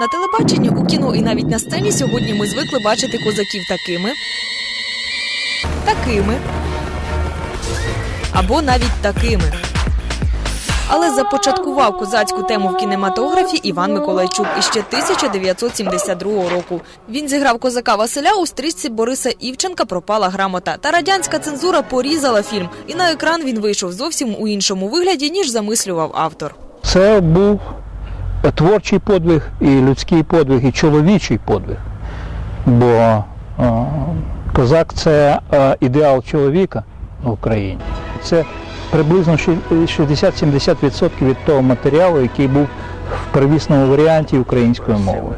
На телебаченні, у кіно і навіть на сцені сьогодні ми звикли бачити козаків такими, такими або навіть такими. Але започаткував козацьку тему в кінематографі Іван Миколайчук іще 1972 року. Він зіграв козака Василя у стрічці Бориса Івченка Пропала грамота. Та радянська цензура порізала фільм, і на екран він вийшов зовсім у іншому вигляді, ніж замислював автор. Це був творчий подвиг, і людський подвиг, і чоловічий подвиг. Бо е, козак це е, ідеал чоловіка в Україні. Це приблизно ші- 60-70% від того матеріалу, який був первісному варіанті українською мовою.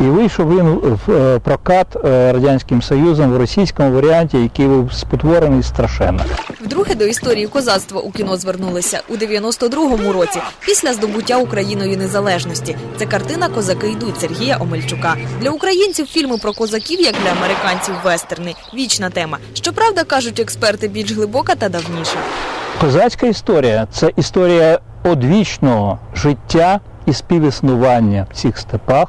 І вийшов він в е, прокат е, Радянським Союзом в російському варіанті, який був спотворений страшенно. Вдруге до історії козацтва у кіно звернулися у 92-му році після здобуття Україною незалежності. Це картина Козаки йдуть Сергія Омельчука. Для українців фільми про козаків, як для американців, вестерни. Вічна тема. Щоправда, кажуть експерти, більш глибока та давніша. Козацька історія це історія одвічного життя і співіснування в цих степах,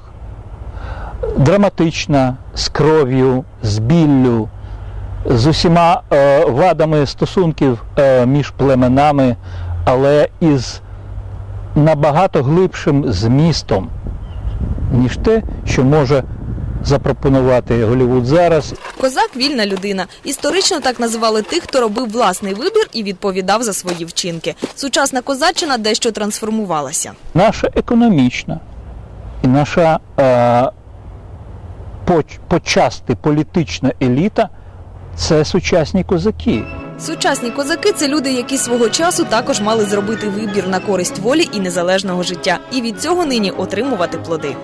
драматична, з кров'ю, з біллю, з усіма е, вадами стосунків е, між племенами, але із набагато глибшим змістом, ніж те, що може запропонувати Голлівуд зараз Козак вільна людина. Історично так називали тих, хто робив власний вибір і відповідав за свої вчинки. Сучасна козаччина дещо трансформувалася. наша економічна і наша е, поч- почасти політична еліта це сучасні козаки. Сучасні козаки це люди, які свого часу також мали зробити вибір на користь волі і незалежного життя, і від цього нині отримувати плоди.